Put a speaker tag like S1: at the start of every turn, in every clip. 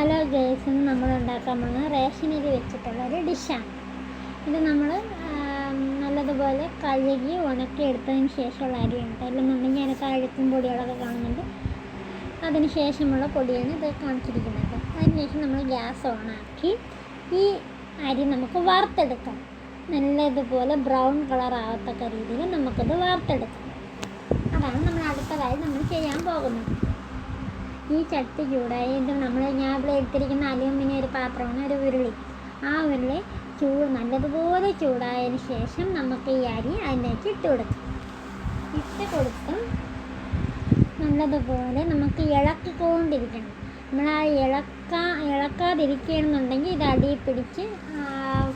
S1: Hello girls നമ്മൾ ഉണ്ടാക്കാൻ പോകുന്നത് റേഷൻ അരി വെച്ചിട്ടുള്ള ഒരു ഡിഷാണ്. ഇത് നമ്മൾ നല്ലതുപോലെ കഴുകി ഉണക്കി എടുത്തതിന് ശേഷമുള്ള അരിയാണ് അല്ലെന്നുണ്ടെങ്കിൽ അതിനൊക്കെ അഴുക്കും പൊടികളൊക്കെ കാണുന്നുണ്ട്. അതിന് ശേഷമുള്ള പൊടിയാണ് ഇത് കാണിച്ചിരിക്കുന്നത്. അതിനുശേഷം നമ്മൾ ഗ്യാസ് ഓണാക്കി ഈ അരി നമുക്ക് വാർത്തെടുക്കാം നല്ലതുപോലെ ബ്രൗൺ കളർ ആവത്തക്ക രീതിയിൽ നമുക്കത് വാർത്തെടുക്കാം അതാണ് നമ്മൾ അടുത്തതായി നമ്മൾ ചെയ്യാൻ പോകുന്നത്. ഈ ചട്ടി ചൂടായി ഇത് നമ്മൾ ഞാൻ ഇവിടെ എടുത്തിരിക്കുന്ന അലുമിനിയം ഒരു പാത്രമാണ് ഒരു ഉരുളി. ആ ഉരുളി ചൂട് നല്ലതുപോലെ ചൂടായതിന് ശേഷം നമുക്ക് ഈ അരി അതിലേക്ക് ഇട്ട് കൊടുക്കാം. ഇട്ട് കൊടുത്ത് നല്ലതുപോലെ നമുക്ക് ഇളക്കിക്കൊണ്ടിരിക്കണം. നമ്മൾ ആ ഇളക്കാ ഇളക്കാതിരിക്കണമെന്നുണ്ടെങ്കിൽ ഇത് അടിയിൽ പിടിച്ച്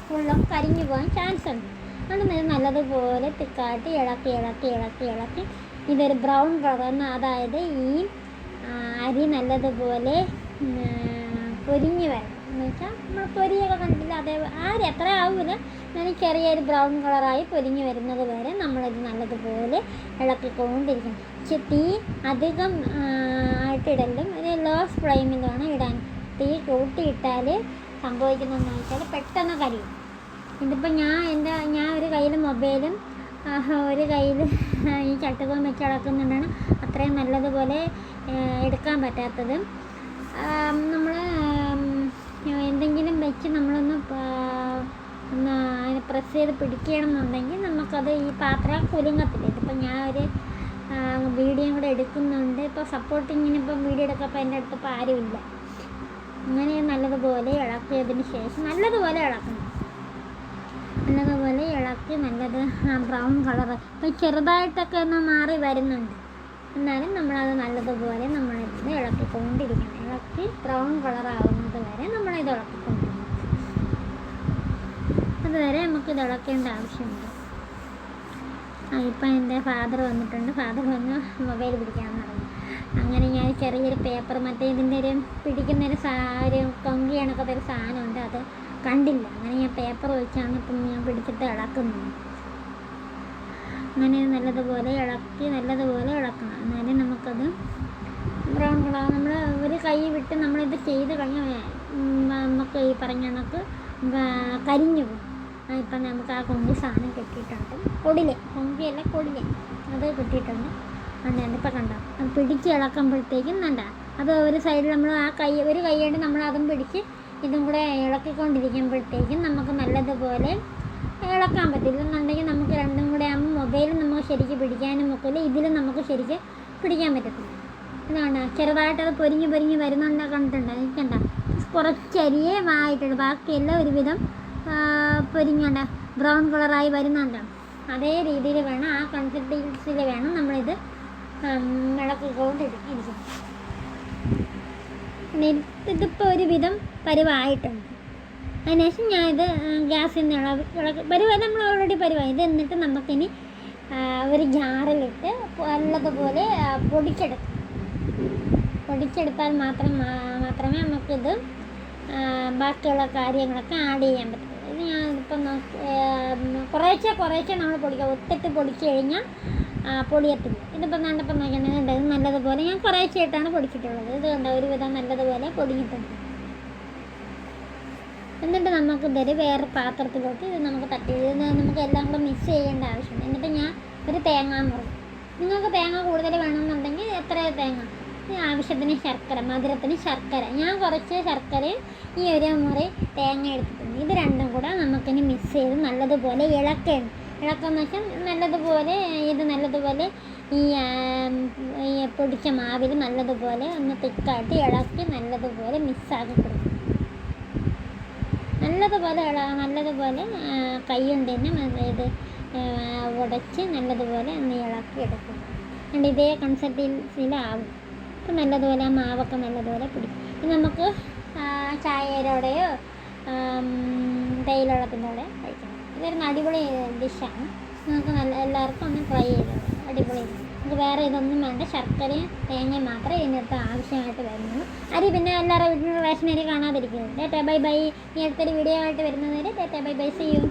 S1: ഫുള്ളും കരിഞ്ഞു പോകാൻ ചാൻസ് ഉണ്ട്. അതുകൊണ്ട് നല്ലതുപോലെ തിക്കാട്ടി ഇളക്കി ഇളക്കി ഇളക്കി ഇളക്കി. ഇതൊരു ബ്രൗൺ കളർ അതായത് ഈ അരി നല്ലതുപോലെ പൊരിഞ്ഞ് വരണം. എന്ന് വെച്ചാൽ നമ്മൾ പൊരിയൊക്കെ കണ്ടില്ല അതേ ആ അരി അത്ര ആവില്ല എന്നാലും ചെറിയൊരു ബ്രൗൺ കളറായി പൊരിഞ്ഞ് വരുന്നത് വരെ നമ്മളിത് നല്ലതുപോലെ ഇളക്കിക്കൊണ്ടിരിക്കണം പക്ഷെ തീ അധികം ആയിട്ടിടലും ഒരു ലോ ഫ്ലെയിമിൽ വേണം ഇടാൻ. തീ കൂട്ടിയിട്ടാൽ സംഭവിക്കുന്നതെന്ന് വെച്ചാൽ പെട്ടെന്ന് കരിയും. ഇതിപ്പോൾ ഞാൻ എന്റെ ഞാൻ ഒരു കയ്യിൽ മൊബൈലും ഒരു കയ്യിൽ ഈ ചട്ടുകം വെച്ച് ഇളക്കുന്നുണ്ടാണ് അത്രയും നല്ലതുപോലെ എടുക്കാൻ പറ്റാത്തത് നമ്മൾ എന്തെങ്കിലും വെച്ച് നമ്മളൊന്ന് ഒന്ന് അതിനെ പ്രസ് ചെയ്ത് പിടിക്കണമെന്നുണ്ടെങ്കിൽ നമുക്കത് ഈ പാത്രം കുലുങ്ങത്തില്ല? ഇതിപ്പോൾ ഞാൻ ഒരു വീഡിയോ കൂടെ എടുക്കുന്നുണ്ട്. ഇപ്പോൾ സപ്പോർട്ടിങ്ങിന് ഇപ്പം വീഡിയോ എടുക്കപ്പോൾ എന്റെ അടുത്ത് ഇപ്പോൾ ആരുമില്ല. അങ്ങനെ നല്ലതുപോലെ ഇളക്കിയതിന് ശേഷം നല്ലതുപോലെ ഇളക്കണം. നല്ലതുപോലെ ഇളക്കി നല്ലത് ബ്രൗൺ കളർ ഇപ്പം ചെറുതായിട്ടൊക്കെ ഒന്ന് മാറി വരുന്നുണ്ട്. എന്നാലും നമ്മളത് നല്ലതുപോലെ നമ്മൾ നമ്മളിത് ഇളക്കിക്കൊണ്ടിരിക്കണം. ഇളക്കി ബ്രൗൺ കളർ ആവുന്നത് വരെ നമ്മളിത് ഇളക്കിക്കൊണ്ടിരിക്കണം. അതുവരെ നമുക്ക് ഇത് ഇളക്കേണ്ട ആവശ്യമുണ്ട് ആ ഇപ്പം എന്റെ ഫാദർ വന്നിട്ടുണ്ട്. ഫാദർ വന്ന് മൊബൈൽ പിടിക്കാമെന്ന് പറഞ്ഞു. അങ്ങനെ ഞാൻ ചെറിയൊരു പേപ്പർ മറ്റേ ഇതിന്റെ ഒരു പിടിക്കുന്നൊരു സാ ഒരു കൊങ്കി കണക്കത്തെ ഒരു സാധനമുണ്ട് അത് കണ്ടില്ല. അങ്ങനെ ഞാൻ പേപ്പർ വെച്ചാണ് ഇപ്പം ഞാൻ പിടിച്ചിട്ട് ഇളക്കുന്നത്. അങ്ങനെ നല്ലതുപോലെ ഇളക്കി നല്ലതുപോലെ ഇളക്കണം എന്നാലും നമുക്കത് ബ്രൗൺ കളർ നമ്മൾ ഒരു കൈ വിട്ട് നമ്മളിത് ചെയ്ത് കഴിഞ്ഞാൽ നമുക്ക് ഈ പറഞ്ഞ കണക്ക് കരിഞ്ഞു പോകും. ഇപ്പം നമുക്ക് ആ കൊങ്കി സാധനം കിട്ടിയിട്ടുണ്ട്. കൊടിലെ കൊങ്കിയല്ല കൊടിലെ അത് കിട്ടിയിട്ടുണ്ട്. അതുകൊണ്ട് ഇപ്പം കണ്ടോ? അത് പിടിച്ച് ഇളക്കുമ്പോഴത്തേക്കും വേണ്ട അത് ഒരു സൈഡിൽ നമ്മൾ ആ കൈ ഒരു കൈ കൊണ്ട് നമ്മൾ അതും പിടിച്ച് ഇതും കൂടെ ഇളക്കിക്കൊണ്ടിരിക്കുമ്പോഴത്തേക്കും നമുക്ക് നല്ലതുപോലെ ഇളക്കാൻ പറ്റില്ല. എന്നുണ്ടെങ്കിൽ നമുക്ക് രണ്ടും കൂടെ ആകുമ്പോൾ മൊബൈലും നമുക്ക് ശരിക്ക് പിടിക്കാനും ഒക്കില്ല. ഇതിലും നമുക്ക് ശരിക്ക് പിടിക്കാൻ പറ്റത്തില്ല. ഇതാണ്. ചെറുതായിട്ടത് പൊരിഞ്ഞ് പൊരിഞ്ഞ് വരുന്നുണ്ട് കണ്ടിട്ടുണ്ട്. നിൽക്കണ്ട കുറച്ചരിയേ ആയിട്ടുണ്ട് ബാക്കിയെല്ലാം ഒരുവിധം പൊരിഞ്ഞുണ്ട്. ബ്രൗൺ കളറായി വരുന്നുണ്ട്. അതേ രീതിയിൽ വേണം ആ കൺസിസ്റ്റൻസിൽ വേണം നമ്മളിത് പിന്നെ ഇത് ഇതിപ്പോൾ ഒരുവിധം പരുവായിട്ടുണ്ട്. അതിനുശേഷം ഞാനിത് ഗ്യാസിൽ നിന്ന് ഇളവ് ഇളക്കി. നമ്മൾ ഓൾറെഡി പരുവായി. ഇത് എന്നിട്ട് നമുക്കിനി ഒരു ജാറിലിട്ട് നല്ലതുപോലെ പൊടിച്ചെടുക്കാം പൊടിച്ചെടുത്താൽ മാത്രം മാത്രമേ നമുക്കിത് ബാക്കിയുള്ള കാര്യങ്ങളൊക്കെ ആഡ് ചെയ്യാൻ പറ്റുള്ളൂ ഇത് ഞാൻ ഇപ്പം കുറേശ്ശെ കുറേശ്ശെ നമ്മൾ പൊടിക്കുക ഒത്തിട്ട് പൊടിച്ച് കഴിഞ്ഞാൽ പൊടിയത്തില്ല. ഇതിപ്പോൾ കണ്ടപ്പോൾ നോക്കിയിട്ടുണ്ടെങ്കിൽ ഇത് നല്ലതുപോലെ ഞാൻ കുറേശ്ശെ ആയിട്ടാണ് പൊടിച്ചിട്ടുള്ളത്. ഇത് കണ്ട ഒരുവിധം നല്ലതുപോലെ പൊടിഞ്ഞിട്ടുണ്ട് എന്നിട്ട് നമുക്ക് ഇതൊരു വേറെ പാത്രത്തിലോട്ട് ഇത് നമുക്ക് തട്ടി. ഇത് നമുക്ക് എല്ലാം കൂടെ മിക്സ് ചെയ്യേണ്ട ആവശ്യമുണ്ട് എന്നിട്ട് ഞാൻ ഒരു തേങ്ങ മുറി. നിങ്ങൾക്ക് തേങ്ങ കൂടുതൽ വേണമെന്നുണ്ടെങ്കിൽ എത്ര തേങ്ങ? ആവശ്യത്തിന് ശർക്കര മധുരത്തിന് ശർക്കര. ഞാൻ കുറച്ച് ശർക്കരയും ഈ ഒരു മുറി തേങ്ങ എടുത്തിട്ടുണ്ട്. ഇത് രണ്ടും കൂടെ നമുക്കിനി മിക്സ് ചെയ്ത് നല്ലതുപോലെ ഇളക്കണം. ഇളക്കാന്ന് വെച്ചാൽ നല്ലതുപോലെ ഇത് നല്ലതുപോലെ ഈ പൊടിച്ച മാവിൽ നല്ലതുപോലെ ഒന്ന് തിക്കായിട്ട് ഇളക്കി നല്ലതുപോലെ മിക്സാക്കി കൊടുക്കും നല്ലതുപോലെ ഇള- നല്ലതുപോലെ ആ, കൈ കൊണ്ട് തന്നെ മ- ഇത് ഉടച്ച് നല്ലതുപോലെ ഒന്ന് ഇളക്കി എടുക്കും അതുകൊണ്ട് ഇതേ കൺസിസ്റ്റൻസിയിലാവും അപ്പം നല്ലതുപോലെ ആ മാവൊക്കെ നല്ലതുപോലെ പിടിക്കും. ഇനി നമുക്ക് ചായയിലൂടെയോ തേയിലവെള്ളത്തിന്റെ കൂടെ കഴിക്കണം ഇതൊരു അടിപൊളി ഡിഷാണ്. നമുക്ക് നല്ല എല്ലാവർക്കും ഒന്ന് ട്രൈ ചെയ്ത് അടിപൊളി നമുക്ക് വേറെ ഇതൊന്നും വേണ്ട. ശർക്കരയും തേങ്ങയും മാത്രമേ ഇതിനകത്ത് ആവശ്യമായിട്ട് വരുന്നുള്ളൂ. അരി പിന്നെ എല്ലാവരുടെ വീട്ടിലും റേഷൻ അരി കാണാതിരിക്കുന്നത് ഡേറ്റാ ബൈ ബൈ. ഈ അടുത്തൊരു വീഡിയോ ആയിട്ട് വരുന്നവരെ ഡേറ്റാ ബൈ ബൈ. See you